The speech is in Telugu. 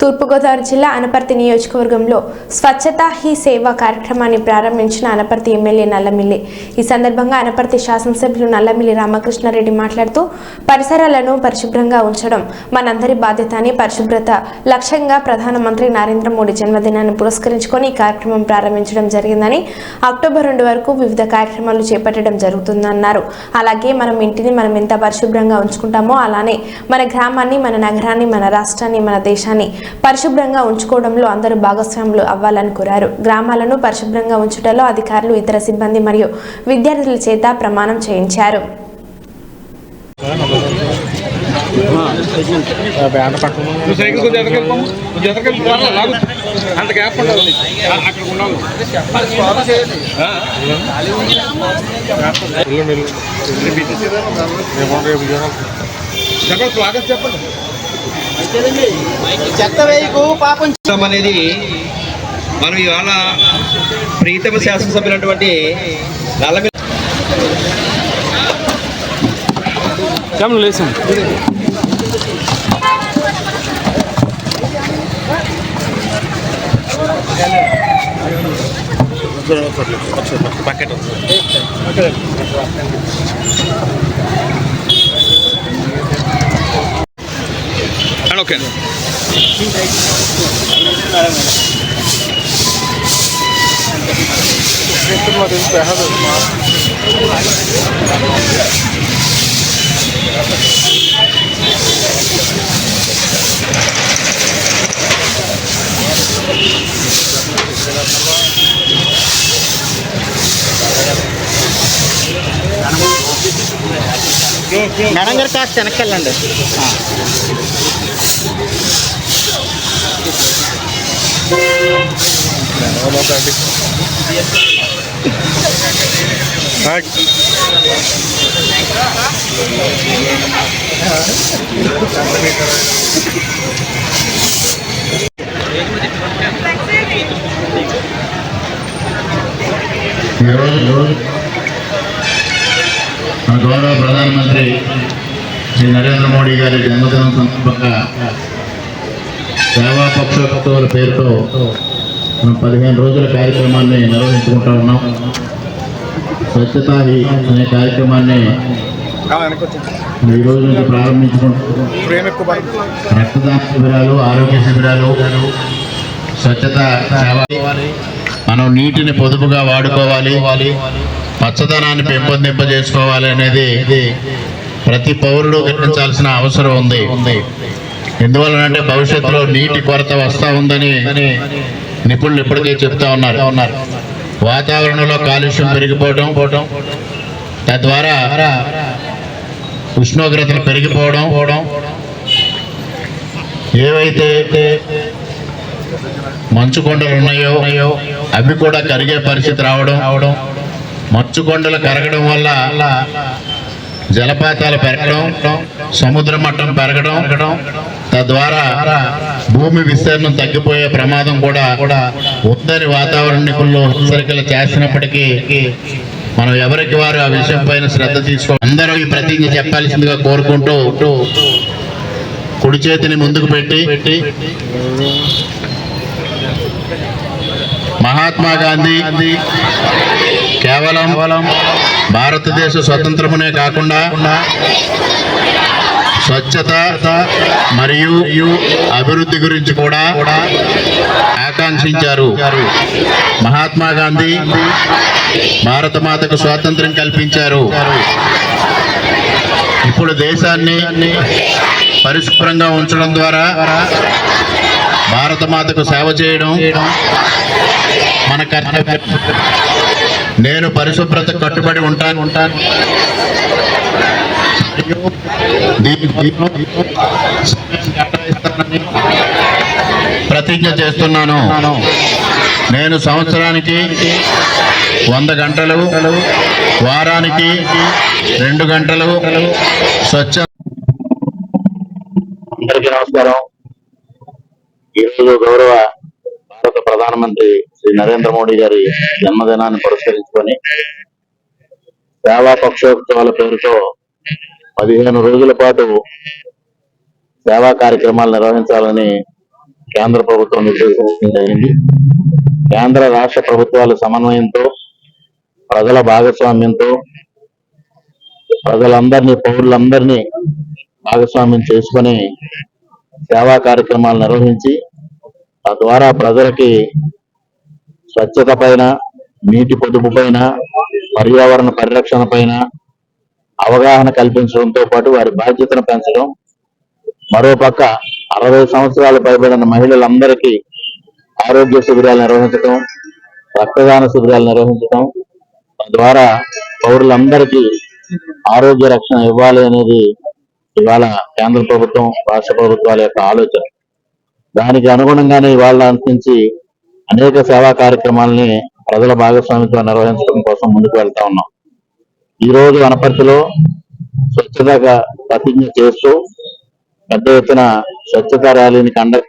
తూర్పుగోదావరి జిల్లా అనపర్తి నియోజకవర్గంలో స్వచ్ఛతా హీ సేవ కార్యక్రమాన్ని ప్రారంభించిన అనపర్తి ఎమ్మెల్యే నల్లమిల్లి. ఈ సందర్భంగా అనపర్తి శాసనసభ్యులు నల్లమిల్లి రామకృష్ణారెడ్డి మాట్లాడుతూ పరిసరాలను పరిశుభ్రంగా ఉంచడం మనందరి బాధ్యత అని పరిశుభ్రత లక్ష్యంగా ప్రధానమంత్రి నరేంద్ర మోడీ జన్మదినాన్ని పురస్కరించుకొని ఈ కార్యక్రమం ప్రారంభించడం జరిగిందని అక్టోబర్ రెండు వరకు వివిధ కార్యక్రమాలు చేపట్టడం జరుగుతుందన్నారు. అలాగే మనం ఇంటిని మనం ఎంత పరిశుభ్రంగా ఉంచుకుంటామో అలానే మన గ్రామాన్ని మన నగరాన్ని మన రాష్ట్రాన్ని మన దేశాన్ని పరిశుభ్రంగా ఉంచుకోవడంలో అందరూ భాగస్వాములు అవ్వాలని కోరారు. గ్రామాలను పరిశుభ్రంగా ఉంచుటలో అధికారులు ఇతర సిబ్బంది మరియు విద్యార్థుల చేత ప్రమాణం చేయించారు. చెప్పండి. చెత్త వేయకు పాపం అనేది మనం ఇవాళ ప్రీతమ శాసనసభ్యులటువంటి నల్లమి చెప్పండి లేసాం బకెట్ ఓకే మేడం గారు కాస్త వెనక్కి వెళ్ళండి గౌరవ ప్రధానమంత్రి శ్రీ నరేంద్ర మోడీ గారి జన్మదినం సందర్భంగా సేవా పక్షోత్సవాల పేరుతో మనం పదిహేను రోజుల కార్యక్రమాన్ని నిర్వహించుకుంటా ఉన్నాం. స్వచ్ఛతా అనే కార్యక్రమాన్ని ఈ రోజు నుంచి ప్రారంభించుకుంటున్నాం రక్తదాన శిబిరాలు ఆరోగ్య శిబిరాలు స్వచ్ఛత సేవ. మనం నీటిని పొదుపుగా వాడుకోవాలి. పచ్చదనాన్ని పెంపొందింపజేసుకోవాలి అనేది ప్రతి పౌరుడు గమనించాల్సిన అవసరం ఉంది ఉంది. ఎందువలనంటే భవిష్యత్తులో నీటి కొరత వస్తా ఉందని నిపుణులు ఇప్పటికే చెప్తా ఉన్నారు. ఉన్నారు వాతావరణంలో కాలుష్యం పెరిగిపోవడం పోవడం తద్వారా ఉష్ణోగ్రతలు పెరిగిపోవడం పోవడం ఏవైతే మంచు కొండలు ఉన్నాయో ఉన్నాయో అవి కూడా కరిగే పరిస్థితి రావడం రావడం మంచు కొండలు కరగడం వల్ల జలపాతాలు పెరగడం సముద్ర మట్టం పెరగడం తద్వారా భూమి విస్తీర్ణం తగ్గిపోయే ప్రమాదం కూడా కూడా ఉత్తరి వాతావరణ నిపుణులు హెచ్చరికలు చేసినప్పటికీ మనం ఎవరికి వారు ఆ విషయం పైన శ్రద్ధ తీసుకో అందరూ ఈ ప్రతిజ్ఞ చెప్పాల్సిందిగా కోరుకుంటూ కుడి చేతిని ముందుకు పెట్టి పెట్టి మహాత్మా గాంధీ. కేవలం భారతదేశ స్వతంత్రమునే కాకుండా స్వచ్ఛత మరియు అభివృద్ధి గురించి కూడా ఆకాంక్షించారు. మహాత్మా గాంధీ భారత మాతకు స్వాతంత్రం కల్పించారు. ఇప్పుడు దేశాన్ని పరిశుభ్రంగా ఉంచడం ద్వారా భారత మాతకు సేవ చేయడం మన కర్తవ్యం. నేను పరిశుభ్రత కట్టుబడి ఉంటాను. ఉంటాను ప్రతిజ్ఞ చేస్తున్నాను. నేను సంవత్సరానికి వంద గంటలు వారానికి రెండు గంటలు స్వచ్ఛ అందరికీ నమస్కారం. ఈరోజు గౌరవ భారత ప్రధానమంత్రి శ్రీ నరేంద్ర మోడీ గారి జన్మదినాన్ని పురస్కరించుకొని సేవా పక్షోత్సవాల పేరుతో పదిహేను రోజుల పాటు సేవా కార్యక్రమాలు నిర్వహించాలని కేంద్ర ప్రభుత్వం నిర్దేశించడం జరిగింది. కేంద్ర రాష్ట్ర ప్రభుత్వాల సమన్వయంతో ప్రజల భాగస్వామ్యంతో ప్రజలందరినీ పౌరులందరినీ భాగస్వామ్యం చేసుకొని సేవా కార్యక్రమాలు నిర్వహించి తద్వారా ప్రజలకి స్వచ్ఛత పైన నీటి పొదుపు పైన పర్యావరణ పరిరక్షణ పైన అవగాహన కల్పించడంతో పాటు వారి బాధ్యతను పెంచడం. మరోపక్క అరవై సంవత్సరాలు పైబడిన మహిళలందరికీ ఆరోగ్య శిబిరాలు నిర్వహించడం రక్తదాన శిబిరాలు నిర్వహించడం తద్వారా పౌరులందరికీ ఆరోగ్య రక్షణ ఇవ్వాలి అనేది ఇవాళ కేంద్ర ప్రభుత్వం రాష్ట్ర ప్రభుత్వాల యొక్క ఆలోచన. దానికి అనుగుణంగానే ఇవాళ నుంచి అనేక సేవా కార్యక్రమాలని ప్రజల భాగస్వామ్యంతో నిర్వహించడం కోసం ముందుకు వెళ్తా ఉన్నాం. ఈ రోజు వనపర్తిలో స్వచ్ఛతగా ప్రతిజ్ఞ చేస్తూ పెద్ద ఎత్తున స్వచ్ఛత ర్యాలీని కండక్ట్